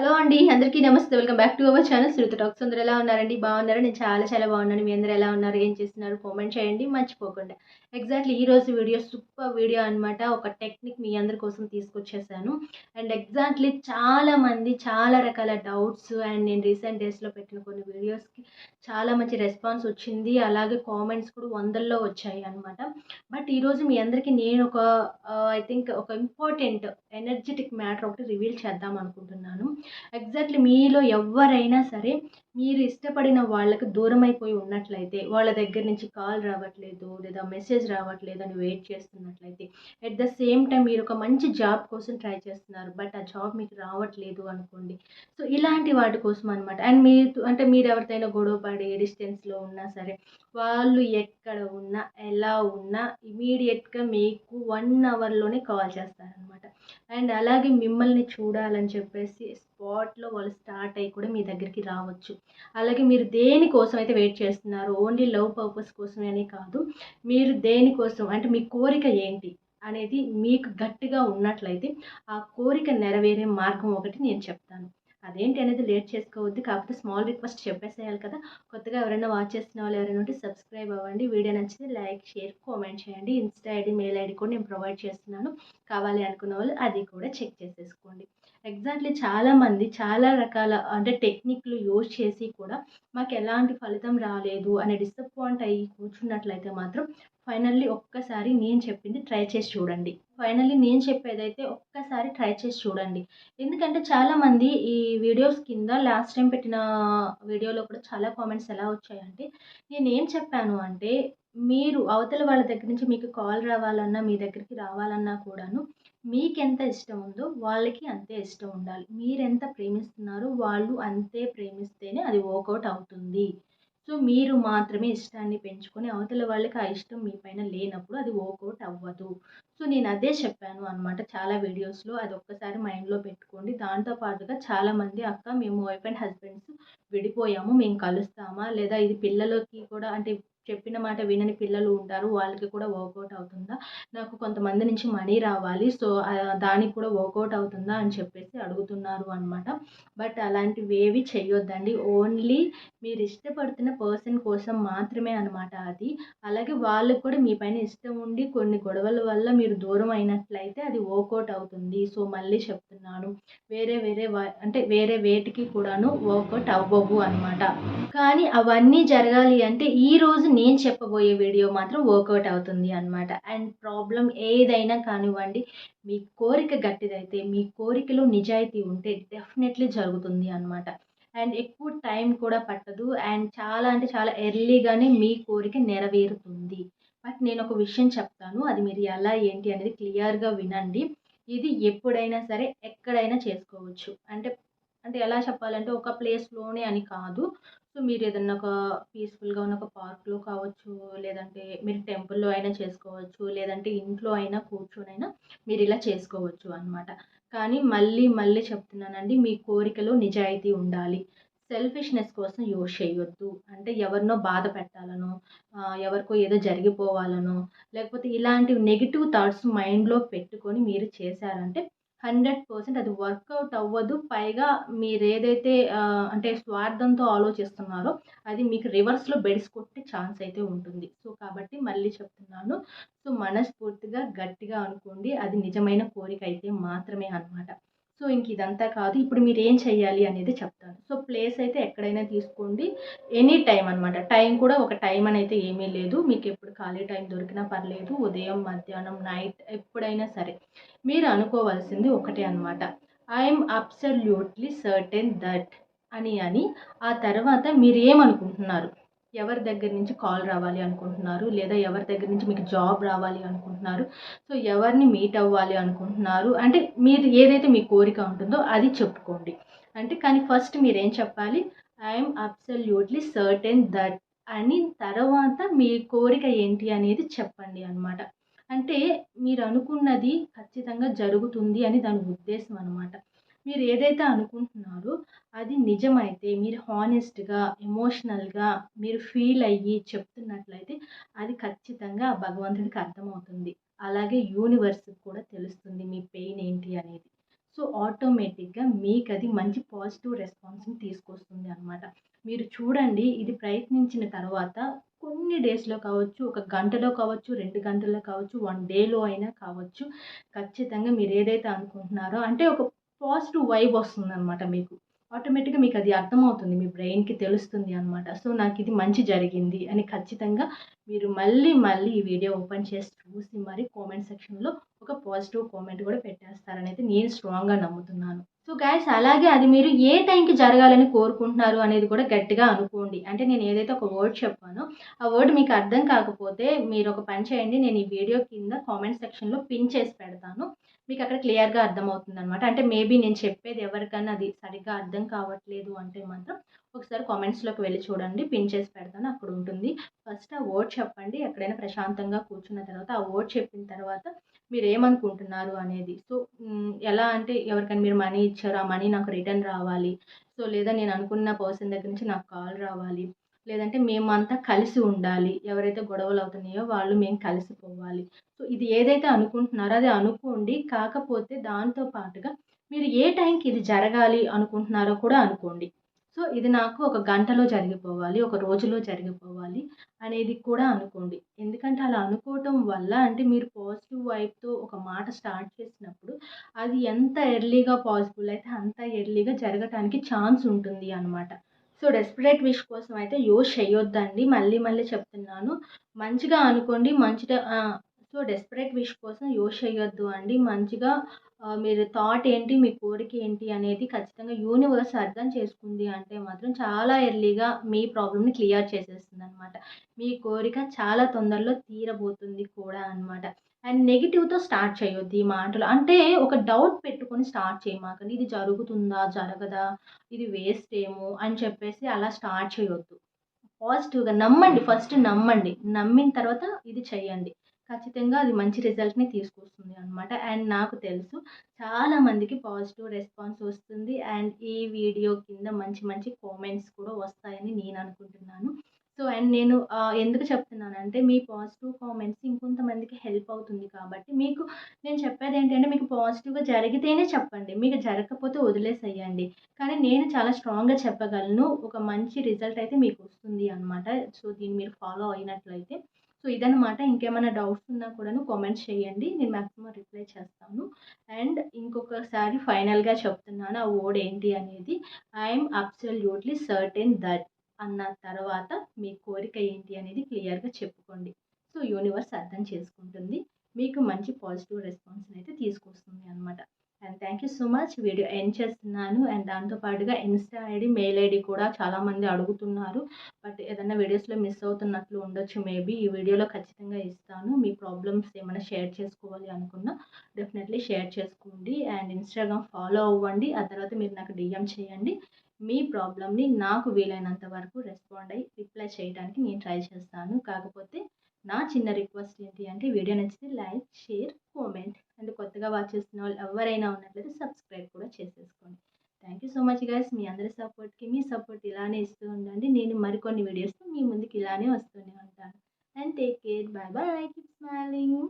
Hello అండి అందరికీ నమస్తే. Welcome back to our channel Suratha talks. అందరూ ఎలా ఉన్నారండి? బాగున్నారు? నేను చాలా చాలా బాగున్నాను. మీ అందరూ ఎలా ఉన్నారు? ఏం చేస్తున్నారు? కామెంట్ చేయండి మర్చిపోకుండా. ఎగ్జాక్ట్లీ ఈ రోజు వీడియో సూపర్ వీడియో అనమాట ఒక టెక్నిక్ మీ అందరి కోసం తీసుకొచ్చేసాను. అండ్ ఎగ్జాక్ట్లీ చాలా మంది చాలా రకాల డౌట్స్ అండ్ నేను రీసెంట్ డేస్లో పెట్టిన కొన్ని వీడియోస్కి చాలా మంచి రెస్పాన్స్ వచ్చింది. అలాగే కామెంట్స్ కూడా వందల్లో వచ్చాయి అనమాట బట్ ఈరోజు మీ అందరికీ నేను ఒక ఐ థింక్ ఒక ఇంపార్టెంట్ ఎనర్జెటిక్ మ్యాటర్ ఒకటి రివీల్ చేద్దాం అనుకుంటున్నాను. ఎగ్జాక్ట్లీ మీలో ఎవరైనా సరే మీరు ఇష్టపడిన వాళ్ళకి దూరం అయిపోయి ఉన్నట్లయితే వాళ్ళ దగ్గర నుంచి కాల్ రావట్లేదు లేదా మెసేజ్ రావట్లేదు అని వెయిట్ చేస్తున్నట్లయితే ఎట్ ద సేమ్ టైం మీరు ఒక మంచి జాబ్ కోసం ట్రై చేస్తున్నారు బట్ ఆ జాబ్ మీకు రావట్లేదు అనుకోండి. సో ఇలాంటి వాటి కోసం అనమాట అండ్ మీరు అంటే మీరు ఎవరితోనైనా గొడవ పడి డిస్టెన్స్లో ఉన్నా సరే వాళ్ళు ఎక్కడ ఉన్నా ఎలా ఉన్నా ఇమీడియట్గా మీకు వన్ అవర్లోనే కాల్ చేస్తారనమాట అండ్ అలాగే మిమ్మల్ని చూడాలని చెప్పేసి స్పాట్లో వాళ్ళు స్టార్ట్ అయ్యి కూడా మీ దగ్గరికి రావచ్చు. అలాగే మీరు దేనికోసం అయితే వెయిట్ చేస్తున్నారు? ఓన్లీ లవ్ పర్పస్ కోసమే అని కాదు. మీరు దేనికోసం అంటే మీ కోరిక ఏంటి? అనేది మీకు గట్టిగా ఉన్నట్లయితే ఆ కోరిక నెరవేరే మార్గం ఒకటి నేను చెప్తాను. అదేంటి అనేది లేట్ చేసుకోవద్దు. కాకపోతే స్మాల్ రిక్వెస్ట్ చెప్పేసేయాలి కదా. కొత్తగా ఎవరైనా వాచ్ చేసిన వాళ్ళు ఎవరైనా ఉంటే సబ్స్క్రైబ్ అవ్వండి. వీడియో నచ్చితే లైక్ షేర్ కామెంట్ చేయండి. ఇన్స్టా ఐడి మెయిల్ ఐడి కూడా నేను ప్రొవైడ్ చేస్తున్నాను. కావాలి అనుకున్న వాళ్ళు అది కూడా చెక్ చేసేసుకోండి. ఎగ్జాక్ట్లీ చాలామంది చాలా రకాల అంటే టెక్నిక్లు యూజ్ చేసి కూడా మాకు ఎలాంటి ఫలితం రాలేదు అనే డిసప్పాయింట్ అయ్యి కూర్చున్నట్లయితే మాత్రం ఫైనల్లీ ఒక్కసారి నేను చెప్పింది ట్రై చేసి చూడండి. ఫైనల్లీ నేను చెప్పేదైతే ఒక్కసారి ట్రై చేసి చూడండి. ఎందుకంటే చాలామంది ఈ వీడియోస్ కింద లాస్ట్ టైం పెట్టిన వీడియోలో కూడా చాలా కామెంట్స్ ఎలా వచ్చాయంటే నేను ఏం చెప్పాను అంటే మీరు అవతల వాళ్ళ దగ్గర నుంచి మీకు కాల్ రావాలన్నా మీ దగ్గరికి రావాలన్నా కూడాను మీకెంత ఇష్టం ఉందో వాళ్ళకి అంతే ఇష్టం ఉండాలి. మీరెంత ప్రేమిస్తున్నారో వాళ్ళు అంతే ప్రేమిస్తేనే అది వర్కౌట్ అవుతుంది. సో మీరు మాత్రమే ఇష్టాన్ని పెంచుకొని అవతల వాళ్ళకి ఆ ఇష్టం మీ పైన లేనప్పుడు అది వర్కౌట్ అవ్వదు. సో నేను అదే చెప్పాను అనమాట చాలా వీడియోస్లో. అది ఒక్కసారి మైండ్లో పెట్టుకోండి. దాంతో పాటుగా చాలామంది అక్క మేము వైఫ్ అండ్ హస్బెండ్స్ విడిపోయాము మేము కలుస్తామా? లేదా ఇది పిల్లలకి కూడా అంటే చెప్పిన మాట వినని పిల్లలు ఉంటారు. వాళ్ళకి కూడా వర్కౌట్ అవుతుందా? నాకు కొంతమంది నుంచి మనీ రావాలి. సో దానికి కూడా వర్కౌట్ అవుతుందా అని చెప్పేసి అడుగుతున్నారు అనమాట బట్ అలాంటివి ఏవి చేయొద్దండి ఓన్లీ మీరు ఇష్టపడుతున్న పర్సన్ కోసం మాత్రమే అనమాట అది. అలాగే వాళ్ళకి కూడా మీ పైన ఇష్టం ఉండి కొన్ని గొడవల వల్ల మీరు దూరం అయినట్లయితే అది వర్కౌట్ అవుతుంది. సో మళ్ళీ చెప్తున్నాను. వేరే వేరే అంటే వేరే వేటికి కూడాను వర్కౌట్ అవ్వవు అనమాట కానీ అవన్నీ జరగాలి అంటే ఈ రోజు నేను చెప్పబోయే వీడియో మాత్రం వర్కౌట్ అవుతుంది అనమాట అండ్ ప్రాబ్లం ఏదైనా కానివ్వండి మీ కోరిక గట్టిదైతే మీ కోరికలో నిజాయితీ ఉంటే డెఫినెట్లీ జరుగుతుంది అనమాట అండ్ ఎక్కువ టైం కూడా పట్టదు. అండ్ చాలా అంటే చాలా ఎర్లీగానే మీ కోరిక నెరవేరుతుంది. బట్ నేను ఒక విషయం చెప్తాను. అది మీరు ఎలా ఏంటి అనేది క్లియర్గా వినండి. ఇది ఎప్పుడైనా సరే ఎక్కడైనా చేసుకోవచ్చు. అంటే అంటే ఎలా చెప్పాలంటే ఒక ప్లేస్లోనే అని కాదు. సో మీరు ఏదన్నా ఒక పీస్ఫుల్గా ఉన్న ఒక పార్క్లో కావచ్చు లేదంటే మీరు టెంపుల్లో అయినా చేసుకోవచ్చు లేదంటే ఇంట్లో అయినా కూర్చొని అయినా మీరు ఇలా చేసుకోవచ్చు అనమాట కానీ మళ్ళీ మళ్ళీ చెప్తున్నానండి మీ కోరికలో నిజాయితీ ఉండాలి. సెల్ఫిష్నెస్ కోసం యూజ్ చేయొద్దు. అంటే ఎవరినో బాధ పెట్టాలనో ఎవరికో ఏదో జరిగిపోవాలనో లేకపోతే ఇలాంటి నెగిటివ్ థాట్స్ మైండ్లో పెట్టుకొని మీరు చేశారంటే హండ్రెడ్ పర్సెంట్ అది వర్కౌట్ అవ్వదు. పైగా మీరు ఏదైతే అంటే స్వార్థంతో ఆలోచిస్తున్నారో అది మీకు రివర్స్లో బెడిస్ కొట్టే ఛాన్స్ అయితే ఉంటుంది. సో కాబట్టి మళ్ళీ చెప్తున్నాను. సో మనస్ఫూర్తిగా గట్టిగా అనుకోండి. అది నిజమైన కోరిక అయితే మాత్రమే అనమాట సో ఇంక ఇదంతా కాదు. ఇప్పుడు మీరు ఏం చేయాలి అనేది చెప్తాను. సో ప్లేస్ అయితే ఎక్కడైనా తీసుకోండి. ఎనీ టైం అనమాట టైం కూడా ఒక టైం అని అయితే ఏమీ లేదు. మీకు ఎప్పుడు ఖాళీ టైం దొరికినా పర్లేదు. ఉదయం మధ్యాహ్నం నైట్ ఎప్పుడైనా సరే. మీరు అనుకోవాల్సింది ఒకటే అనమాట ఐఎమ్ అబ్సల్యూట్లీ సర్టెన్ దట్ అని అని. ఆ తర్వాత మీరు ఏమనుకుంటున్నారు? ఎవరి దగ్గర నుంచి కాల్ రావాలి అనుకుంటున్నారు? లేదా ఎవరి దగ్గర నుంచి మీకు జాబ్ రావాలి అనుకుంటున్నారు? సో ఎవరిని మీట్ అవ్వాలి అనుకుంటున్నారు? అంటే మీరు ఏదైతే మీ కోరిక ఉంటుందో అది చెప్పుకోండి. అంటే కానీ ఫస్ట్ మీరు ఏం చెప్పాలి ఐఎమ్ అబ్సల్యూట్లీ సర్టెన్ దట్ అని తర్వాత మీ కోరిక ఏంటి అనేది చెప్పండి అనమాట అంటే మీరు అనుకున్నది ఖచ్చితంగా జరుగుతుంది అని దాని ఉద్దేశం అనమాట మీరు ఏదైతే అనుకుంటున్నారో అది నిజమైతే మీరు హానెస్ట్గా ఎమోషనల్గా మీరు ఫీల్ అయ్యి చెప్తున్నట్లయితే అది ఖచ్చితంగా భగవంతుడికి అర్థమవుతుంది. అలాగే యూనివర్స్కి కూడా తెలుస్తుంది మీ పెయిన్ ఏంటి అనేది. సో సో ఆటోమేటిక్గా మీకు అది మంచి పాజిటివ్ రెస్పాన్స్ని తీసుకొస్తుంది అనమాట మీరు చూడండి ఇది ప్రయత్నించిన తర్వాత కొన్ని డేస్లో కావచ్చు ఒక గంటలో కావచ్చు రెండు గంటల్లో కావచ్చు వన్ డేలో అయినా కావచ్చు ఖచ్చితంగా మీరు ఏదైతే అనుకుంటున్నారో అంటే ఒక పాజిటివ్ వైబ్ వస్తుంది అనమాట మీకు ఆటోమేటిక్గా మీకు అది అర్థమవుతుంది మీ బ్రెయిన్కి తెలుస్తుంది అనమాట సో నాకు ఇది మంచి జరిగింది అని ఖచ్చితంగా మీరు మళ్ళీ మళ్ళీ ఈ వీడియో ఓపెన్ చేసి చూసి మరి కామెంట్ సెక్షన్లో ఒక పాజిటివ్ కామెంట్ కూడా పెట్టేస్తారని అయితే నేను స్ట్రాంగ్గా నమ్ముతున్నాను. సో గాయస్ అలాగే అది మీరు ఏ టైంకి జరగాలని కోరుకుంటున్నారు అనేది కూడా గట్టిగా అనుకోండి. అంటే నేను ఏదైతే ఒక వర్డ్ చెప్పానో ఆ వర్డ్ మీకు అర్థం కాకపోతే మీరు ఒక పని చేయండి నేను ఈ వీడియో కింద కామెంట్ సెక్షన్లో పిన్ చేసి పెడతాను. మీకు అక్కడ క్లియర్గా అర్థమవుతుంది అనమాట అంటే మేబీ నేను చెప్పేది ఎవరికైనా అది సరిగ్గా అర్థం కావట్లేదు అంటే మాత్రం ఒకసారి కామెంట్స్లోకి వెళ్ళి చూడండి పిన్ చేసి పెడతాను అక్కడ ఉంటుంది. ఫస్ట్ ఆ వర్డ్ చెప్పండి ఎక్కడైనా ప్రశాంతంగా కూర్చున్న తర్వాత ఆ వర్డ్ చెప్పిన తర్వాత మీరు ఏమనుకుంటున్నారు అనేది. సో ఎలా అంటే ఎవరికైనా మీరు మనీ ఇచ్చారు ఆ మనీ నాకు రిటర్న్ రావాలి. సో లేదా నేను అనుకున్న పర్సన్ దగ్గర నుంచి నాకు కాల్ రావాలి. లేదంటే మేమంతా కలిసి ఉండాలి. ఎవరైతే గొడవలు అవుతున్నాయో వాళ్ళు మేము కలిసిపోవాలి సో ఇది ఏదైతే అనుకుంటున్నారో అది అనుకోండి. కాకపోతే దాంతో పాటుగా మీరు ఏ టైంకి ఇది జరగాలి అనుకుంటున్నారో కూడా అనుకోండి. సో ఇది నాకు ఒక గంటలో జరిగిపోవాలి ఒక రోజులో జరిగిపోవాలి అనేది కూడా అనుకోండి. ఎందుకంటే అలా అనుకోవటం వల్ల అంటే మీరు పాజిటివ్ వైపుతో ఒక మాట స్టార్ట్ చేసినప్పుడు అది ఎంత ఎర్లీగా పాసిబుల్ అయితే అంత ఎర్లీగా జరగటానికి ఛాన్స్ ఉంటుంది అనమాట సో డెస్పరేట్ విష్ కోసం అయితే యూజ్ చేయొద్దండి మళ్ళీ మళ్ళీ చెప్తున్నాను. మంచిగా అనుకోండి మంచిగా సో డెస్పరేట్ విష్ కోసం యూజ్ చేయొద్దు అండి. మంచిగా మీరు థాట్ ఏంటి మీ కోరిక ఏంటి అనేది ఖచ్చితంగా యూనివర్స్ అర్థం చేసుకుంది అంటే మాత్రం చాలా ఎర్లీగా మీ ప్రాబ్లమ్ని క్లియర్ చేసేస్తుంది అనమాట మీ కోరిక చాలా తొందరలో తీరబోతుంది కూడా అనమాట అండ్ నెగిటివ్తో స్టార్ట్ చేయొద్దు ఈ మాటలు. అంటే ఒక డౌట్ పెట్టుకొని స్టార్ట్ చేయమాకండి. ఇది జరుగుతుందా జరగదా ఇది వేస్ట్ ఏమో అని చెప్పేసి అలా స్టార్ట్ చేయొద్దు. పాజిటివ్గా నమ్మండి ఫస్ట్ నమ్మండి. నమ్మిన తర్వాత ఇది చెయ్యండి ఖచ్చితంగా అది మంచి రిజల్ట్ని తీసుకొస్తుంది అనమాట అండ్ నాకు తెలుసు చాలామందికి పాజిటివ్ రెస్పాన్స్ వస్తుంది. అండ్ ఈ వీడియో కింద మంచి మంచి కామెంట్స్ కూడా వస్తాయని నేను అనుకుంటున్నాను. సో అండ్ నేను ఎందుకు చెప్తున్నానంటే మీ పాజిటివ్ కామెంట్స్ ఇంకొంతమందికి హెల్ప్ అవుతుంది కాబట్టి మీకు నేను చెప్పేది ఏంటంటే మీకు పాజిటివ్గా జరిగితేనే చెప్పండి. మీకు జరగకపోతే వదిలేసేయండి. కానీ నేను చాలా స్ట్రాంగ్గా చెప్పగలను. ఒక మంచి రిజల్ట్ అయితే మీకు వస్తుంది అనమాట సో దీన్ని మీరు ఫాలో అయినట్లయితే. సో ఇదనమాట ఇంకేమైనా డౌట్స్ ఉన్నా కూడాను కామెంట్స్ చేయండి. నేను మ్యాక్సిమం రిప్లై చేస్తాను. అండ్ ఇంకొకసారి ఫైనల్గా చెప్తున్నాను ఆ ఓడ్ ఏంటి అనేది. ఐఎమ్ అబ్సల్యూట్లీ సర్టెన్ దట్ అన్న తర్వాత మీ కోరిక ఏంటి అనేది క్లియర్గా చెప్పుకోండి. సో యూనివర్స్ అర్థం చేసుకుంటుంది. మీకు మంచి పాజిటివ్ రెస్పాన్స్ అయితే తీసుకొస్తుంది అనమాట and thank you so much video end చేస్తున్నాను. అండ్ దాంతోపాటుగా ఇన్స్టా ఐడి మెయిల్ ఐడి కూడా చాలామంది అడుగుతున్నారు. బట్ ఏదైనా వీడియోస్లో మిస్ అవుతున్నట్లు ఉండొచ్చు మేబీ. ఈ వీడియోలో ఖచ్చితంగా ఇస్తాను. మీ ప్రాబ్లమ్స్ ఏమైనా షేర్ చేసుకోవాలి అనుకున్నా డెఫినెట్లీ షేర్ చేసుకోండి. అండ్ ఇన్స్టాగ్రామ్ ఫాలో అవ్వండి. ఆ తర్వాత మీరు నాకు డిఎం చేయండి. మీ ప్రాబ్లమ్ని నాకు వీలైనంత వరకు రెస్పాండ్ అయ్యి రిప్లై చేయడానికి నేను ట్రై చేస్తాను. కాకపోతే నా చిన్న రిక్వెస్ట్ ఏంటి అంటే వీడియో నచ్చితే లైక్ షేర్ కామెంట్. కొత్తగా వాచ్ చేస్తున్న వాళ్ళు ఎవరైనా ఉన్నట్లయితే సబ్స్క్రైబ్ కూడా చేసేసుకోండి. Thank you so much guys మీ అందరి సపోర్ట్కి మీ సపోర్ట్ ఇలానే ఇస్తూ ఉండండి. నేను మరికొన్ని వీడియోస్తో మీ ముందుకు ఇలానే వస్తూనే ఉంటాను. And take care bye bye keep smiling